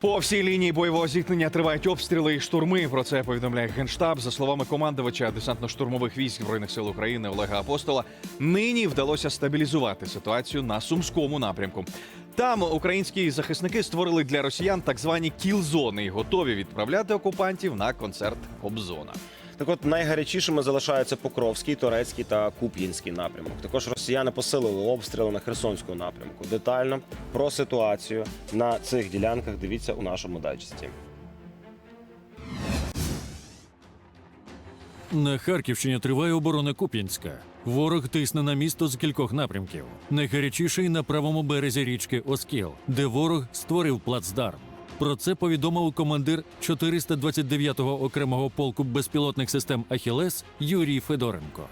По всій лінії бойового зіткнення тривають обстріли і штурми. Про це повідомляє генштаб. За словами командувача десантно-штурмових військ збройних сил України Олега Апостола, нині вдалося стабілізувати ситуацію на сумському напрямку. Там українські захисники створили для росіян так звані кіл-зони і готові відправляти окупантів на концерт Кобзона. Так от найгарячішими залишаються Покровський, Торецький та Куп'янський напрямок. Також росіяни посилили обстріли на Херсонському напрямку. Детально про ситуацію на цих ділянках дивіться у нашому дайджесті. На Харківщині триває оборона Куп'янська. Ворог тисне на місто з кількох напрямків. Найгарячіший на правому березі річки Оскіл, де ворог створив плацдарм. Про це повідомив командир 429-го окремого полку безпілотних систем Ахілес Юрій Федоренко.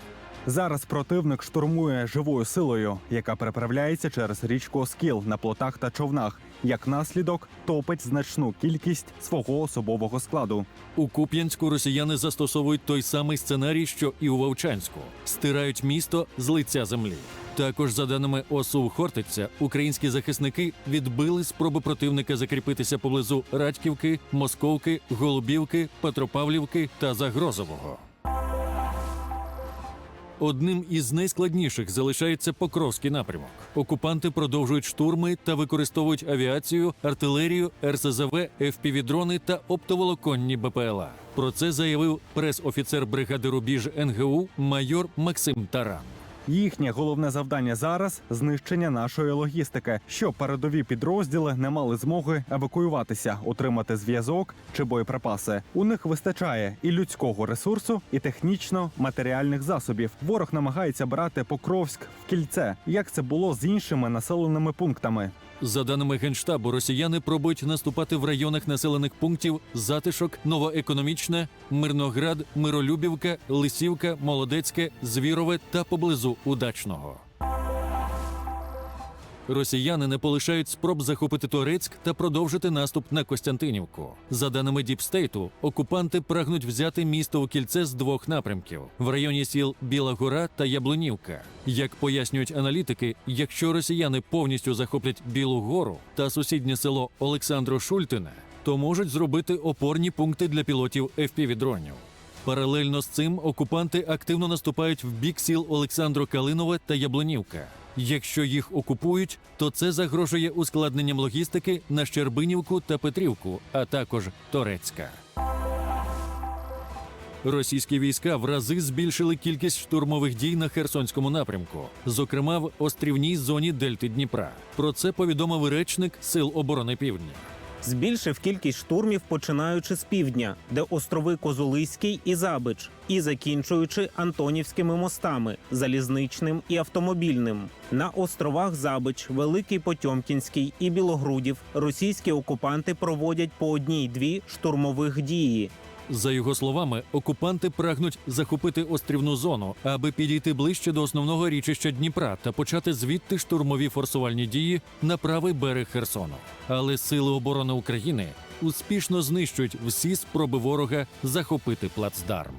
Зараз противник штурмує живою силою, яка переправляється через річку Оскіл на плотах та човнах. Як наслідок, топить значну кількість свого особового складу. У Куп'янську росіяни застосовують той самий сценарій, що і у Вовчанську стирають місто з лиця землі. Також, за даними ОСУ Хортиця, українські захисники відбили спроби противника закріпитися поблизу Радьківки, Московки, Голубівки, Петропавлівки та Загрозового. Одним із найскладніших залишається Покровський напрямок. Окупанти продовжують штурми та використовують авіацію, артилерію, РСЗВ, ФПВ-дрони та оптоволоконні БПЛА. Про це заявив прес-офіцер бригади Рубіж НГУ майор Максим Таран. Їхнє головне завдання зараз знищення нашої логістики, щоб передові підрозділи не мали змоги евакуюватися, отримати зв'язок чи боєприпаси. У них вистачає і людського ресурсу, і технічно-матеріальних засобів. Ворог намагається брати Покровськ в кільце, як це було з іншими населеними пунктами. За даними генштабу, росіяни пробують наступати в районах населених пунктів Затишок, Новоекономічне, Мирноград, Миролюбівка, Лисівка, Молодецьке, Звірове та поблизу Удачного. Росіяни не полишають спроб захопити Торецьк та продовжити наступ на Костянтинівку. За даними Діпстейту, окупанти прагнуть взяти місто у кільце з двох напрямків в районі сіл Біла Гора та Яблунівка. Як пояснюють аналітики, якщо росіяни повністю захоплять Білу Гору та сусіднє село Олександро Шультине, то можуть зробити опорні пункти для пілотів FPV-дронів. Паралельно з цим окупанти активно наступають в бік сіл Олександро Калинове та Яблунівка. Якщо їх окупують, то це загрожує ускладненням логістики на Щербинівку та Петрівку, а також Торецька. Російські війська в рази збільшили кількість штурмових дій на Херсонському напрямку, зокрема в острівній зоні Дельти Дніпра. Про це повідомив речник Сил оборони Півдня. Збільшив кількість штурмів, починаючи з півдня, де острови Козулиський і Забич, і закінчуючи Антонівськими мостами, залізничним і автомобільним. На островах Забич, Великий Потьомкінський і Білогрудів російські окупанти проводять по одній-дві штурмових дії. За його словами, окупанти прагнуть захопити острівну зону, аби підійти ближче до основного річища Дніпра та почати звідти штурмові форсувальні дії на правий берег Херсону. Але сили оборони України успішно знищують всі спроби ворога захопити плацдарм.